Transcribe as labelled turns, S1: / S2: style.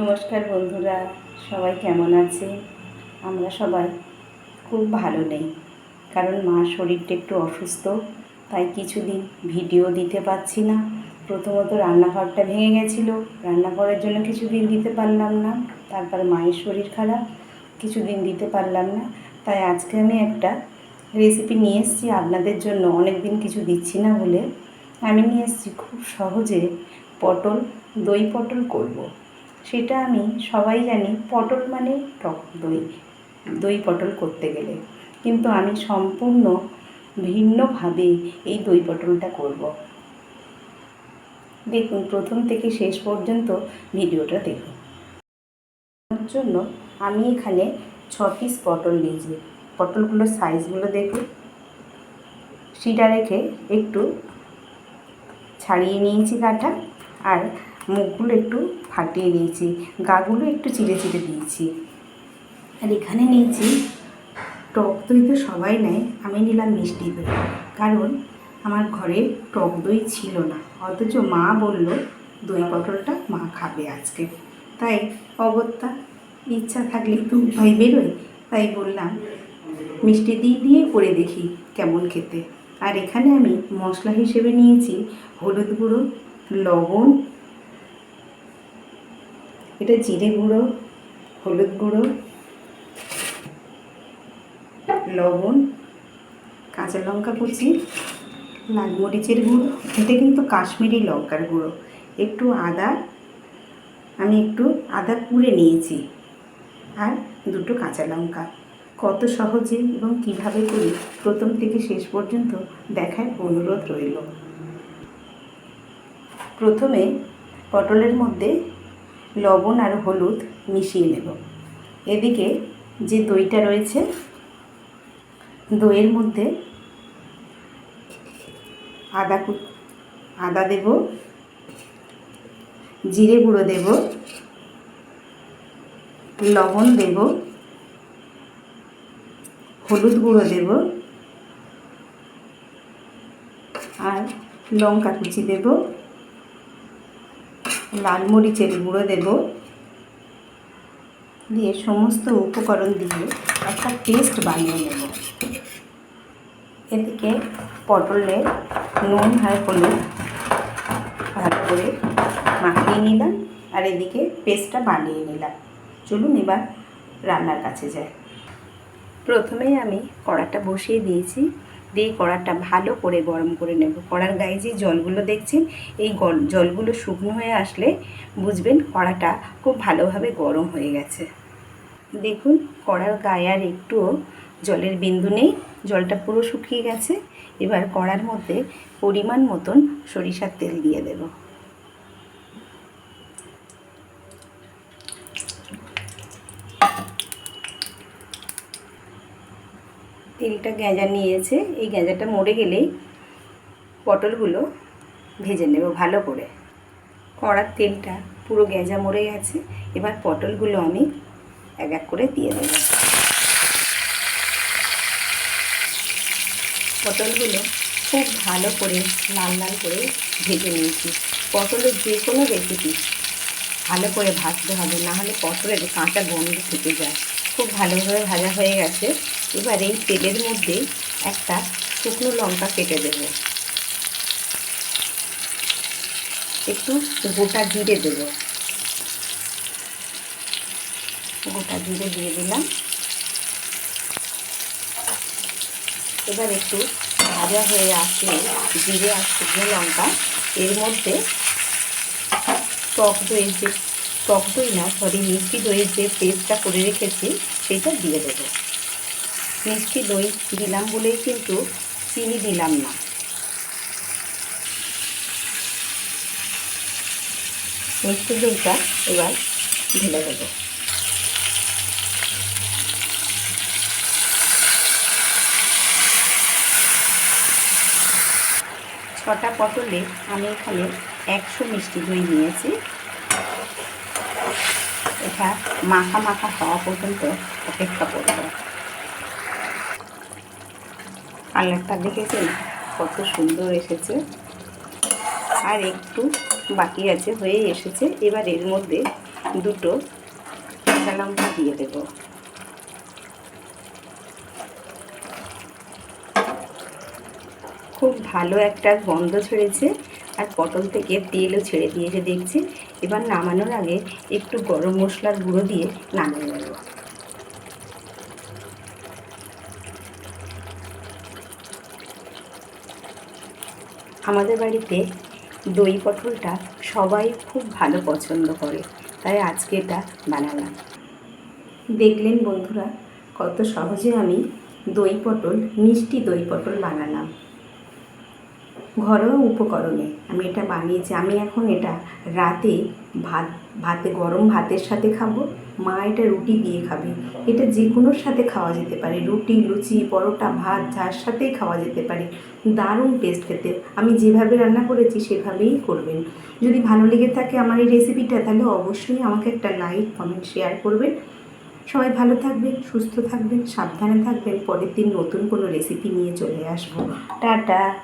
S1: নমস্কার বন্ধুরা, সবাই কেমন আছে? আমরা সবাই খুব ভালো নেই, কারণ মার শরীরটা একটু অসুস্থ, তাই কিছুদিন ভিডিও দিতে পারছি না। প্রথমত রান্নাঘরটা ভেঙে গেছিল, রান্নাঘরের জন্য কিছুদিন দিতে পারলাম না, তারপর মায়ের শরীর খারাপ, কিছুদিন দিতে পারলাম না। তাই আজকে আমি একটা রেসিপি নিয়ে এসেছি, আপনাদের জন্য অনেক দিন কিছু দিচ্ছি না বলে। আমি নিয়ে এসেছি খুব সহজে পটল, দই পটল করব। সেটা আমি সবাই জানি পটল মানে টক দই দই পটল করতে গেলে। কিন্তু আমি সম্পূর্ণ ভিন্নভাবে এই দই পটলটা করব। দেখুন, প্রথম থেকে শেষ পর্যন্ত ভিডিওটা দেখুন। জন্য আমি এখানে ছ পিস পটল নিয়েছি। পটলগুলোর সাইজগুলো দেখুন। সিটা রেখে একটু ছাড়িয়ে নিয়েছি কাটা। আর মুখগুলো একটু ফাটিয়ে নিয়েছি, গাগুলো একটু চিড়ে চিড়ে দিয়েছি। আর এখানে নিয়েছি টক দই তো সবাই নেয়, আমি নিলাম মিষ্টি দই। কারণ আমার ঘরে টক দই ছিল না, অথচ মা বলল, দই পটলটা মা খাবে আজকে। তাই অগত্যা ইচ্ছা থাকলে একটু ভাই বেরোয়, তাই বললাম, মিষ্টি দিয়ে দিয়ে করে দেখি কেমন খেতে। আর এখানে আমি মশলা হিসেবে নিয়েছি হলুদ গুঁড়ো, লবণ এটা জিরে গুঁড়ো, হলুদ গুঁড়ো, লবণ, কাঁচা লঙ্কা কুচি, লাল মরিচের গুঁড়ো, এটা কিন্তু কাশ্মীরি লঙ্কার গুঁড়ো। একটু আদা, আমি একটু আদা পুড়ে নিয়েছি, আর দুটো কাঁচা লঙ্কা। কত সহজে এবং কীভাবে করি, প্রথম থেকে শেষ পর্যন্ত দেখার অনুরোধ রইল। প্রথমে পটলের মধ্যে লবণ আর হলুদ মিশিয়ে নেব। এদিকে যে দইটা রয়েছে, দইয়ের মধ্যে আদা কু আদা দেব, জিরে গুঁড়ো দেব, লবণ দেব, হলুদ গুঁড়ো দেব, আর লঙ্কা কুচি দেব। লাল মরিচের গুঁড়ো দেব। দিয়ে সমস্ত উপকরণ দিয়ে একটা পেস্ট বানিয়ে নেব। এদিকে পটলে নুন আর হলুদ ভালো করে মাখিয়ে নিলাম আর এদিকে পেস্টটা বানিয়ে নিলাম। চলুন এবার রান্নার কাছে যাই। প্রথমেই আমি কড়াটা বসিয়ে দিয়েছি। দিয়ে কড়াটা ভালো করে গরম করে নেব। কড়ার গায়ে যে জলগুলো দেখছেন, এই জলগুলো শুকনো হয়ে আসলে বুঝবেন কড়াটা খুব ভালোভাবে গরম হয়ে গেছে। দেখুন, কড়ার গায়ে আর একটুও জলের বিন্দু নেই, জলটা পুরো শুকিয়ে গেছে। এবার কড়ার মধ্যে পরিমাণ মতন সরিষার তেল দিয়ে দেব। তেলটা গেঁজা নিয়েছে, এই গেঁজাটা মরে গেলেই পটলগুলো ভেজে নেব ভালো করে। কড়ার তেলটা পুরো গেঁজা মরে গেছে, এবার পটলগুলো আমি এক এক করে দিয়ে দেব। পটলগুলো খুব ভালো করে লাল লাল করে ভেজে নিয়েছি। পটলের যে কোনো রেসিপি ভালো করে ভাজতে হবে না হলে পটলের কাঁচা গন্ধ থেকে যায়। খুব ভালোভাবে ভাজা হয়ে গেছে। এবার এই তেলের মধ্যে একটা শুকনো লঙ্কা কেটে দেব। একটু গোটা জিরে দেব। গোটা জিরে দিয়ে দিলাম। এবার একটু ভাজা হয়ে আসলে জিরে আর শুকনো লঙ্কা, এর মধ্যে টক দইয়ের যে, টক দই না সরি মিষ্টি দইয়ের যে পেস্টটা করে রেখেছি, সেটা দিয়ে দেবো। মিষ্টি দই দিলাম বলেই কিন্তু চিনি দিলাম না। মিষ্টি দইটা এবার ঢেলে দেবো। ছটা পটলে আমি এখানে একশো মিষ্টি দই নিয়েছি। এটা মাখা মাখা হওয়া পর্যন্ত অপেক্ষা করব। কালারটা দেখেছেন? কত সুন্দর এসেছে। আর একটু বাকি আছে হয়ে এসেছে। এবার এর মধ্যে দুটো কাঁচা লঙ্কা দিয়ে দেবো। খুব ভালো একটা গন্ধ ছেড়েছে, আর পটল থেকে তেলও ছেড়ে দিয়েছে, দেখছি। এবার নামানোর আগে একটু গরম মশলার গুঁড়ো দিয়ে নামিয়ে নেব। আমাদের বাড়িতে দই পটলটা সবাই খুব ভালো পছন্দ করে, তাই আজকে এটা বানালাম। দেখলেন বন্ধুরা, কত সহজে আমি দই পটল, মিষ্টি দই পটল বানালাম। ঘরোয়া উপকরণে। আমি এটা বানিয়েছি। আমি এখন এটা রাতে ভাত, ভাতে, গরম ভাতের সাথে খাব। মা এটা রুটি দিয়ে খাবে। এটা যে কোনোর সাথে খাওয়া যেতে পারে। রুটি, লুচি, পরোটা, ভাত, যার সাথেই খাওয়া যেতে পারে। দারুণ টেস্ট খেতে। আমি যেভাবে রান্না করেছি, সেভাবেই করবেন। যদি ভালো লেগে থাকে আমার এই রেসিপিটা তাহলে অবশ্যই আমাকে একটা লাইক কমেন্ট শেয়ার করবেন। সবাই ভালো থাকবেন, সুস্থ থাকবেন, সাবধানে থাকবেন। পরের দিন নতুন কোনো রেসিপি নিয়ে চলে আসব। টাটা!